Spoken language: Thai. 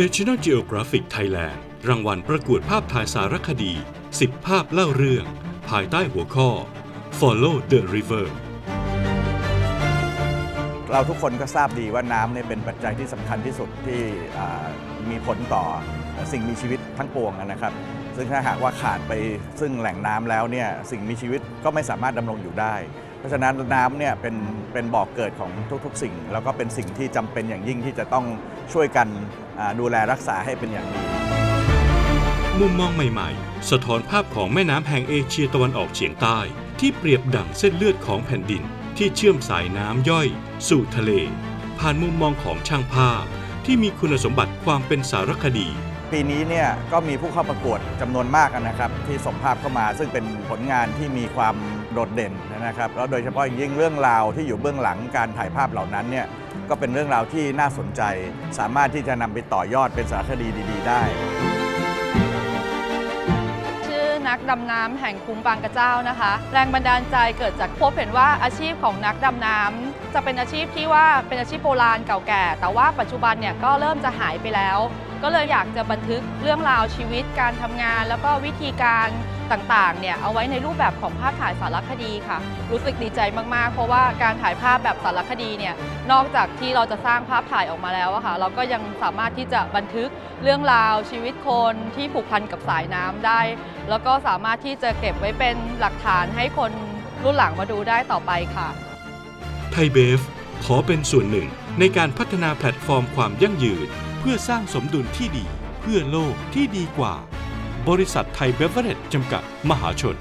National Geographic Thailand รางวัลประกวดภาพถ่ายสารคดี 10 ภาพเล่าเรื่อง ภายใต้หัวข้อ Follow the River เราทุกคนก็ทราบดีว่าน้ำเนี่ยเป็นปัจจัยที่สำคัญที่สุดที่มีผลต่อสิ่งมีชีวิตทั้งปวงนะครับ ซึ่งถ้าหากว่าขาดไปซึ่งแหล่งน้ำแล้วเนี่ยสิ่งมีชีวิตก็ไม่สามารถดำรงอยู่ได้ เพราะฉะนั้นน้ำเนี่ยเป็นเป็นบ่อกเกิดของทุกๆ สิ่ง แล้วก็เป็นสิ่งที่จำเป็นอย่างยิ่งที่จะต้องช่วยกันอ่าดูแลรักษาให้เป็นอย่างดี มุมมองใหม่ๆ สะท้อนภาพของแม่น้ำแห่งเอเชียตะวันออกเฉียงใต้ ที่เปรียบดั่งเส้นเลือดของแผ่นดิน ที่เชื่อมสายน้ำย่อย สู่ทะเล ผ่านมุมมองของช่างภาพ ที่มีคุณสมบัติความเป็นสารคดี ปีนี้เนี่ยก็มีผู้เข้าประกวดจำนวนมากนะครับ ที่ส่งภาพเข้ามาซึ่งเป็นผลงานที่มีความโดดเด่นนะครับแล้วโดยเฉพาะยิ่งเรื่องราวที่อยู่เบื้องหลังการถ่ายภาพเหล่านั้นเนี่ยก็เป็นเรื่องราวที่น่าสนใจ สามารถที่จะนำไปต่อยอดเป็นสารคดีดี ๆ ได้ ชื่อนักดำน้ำแห่งคุ้มบางกระเจ้านะคะ แรงบันดาลใจเกิดจากพบเห็นว่าอาชีพของนักดำน้ำจะเป็นอาชีพที่ว่าเป็นอาชีพโบราณเก่าแก่ แต่ว่าปัจจุบันเนี่ยก็เริ่มจะหายไปแล้ว ก็เลยอยากจะบันทึกเรื่องราวชีวิตการทำงาน แล้วก็วิธีการต่างๆเนี่ยเอาไว้ในรูปแบบของภาพถ่ายสารคดีค่ะ รู้สึกดีใจมากๆ เพราะว่าการถ่ายภาพแบบสารคดีเนี่ยนอกจากที่เราจะสร้างภาพถ่ายออกมาแล้วอะค่ะเราก็ยังสามารถที่จะบันทึกเรื่องราวชีวิตคนที่ผูกพันกับสายน้ำได้ แล้วก็สามารถที่จะเก็บไว้เป็นหลักฐานให้คนรุ่นหลังมาดูได้ต่อไปค่ะไทยเบฟ ขอเป็นส่วนหนึ่งในการพัฒนาแพลตฟอร์มความยั่งยืน เพื่อสร้างสมดุลที่ดี เพื่อโลกที่ดีกว่า บริษัทไทยเบเวอเรจจำกัด มหาชน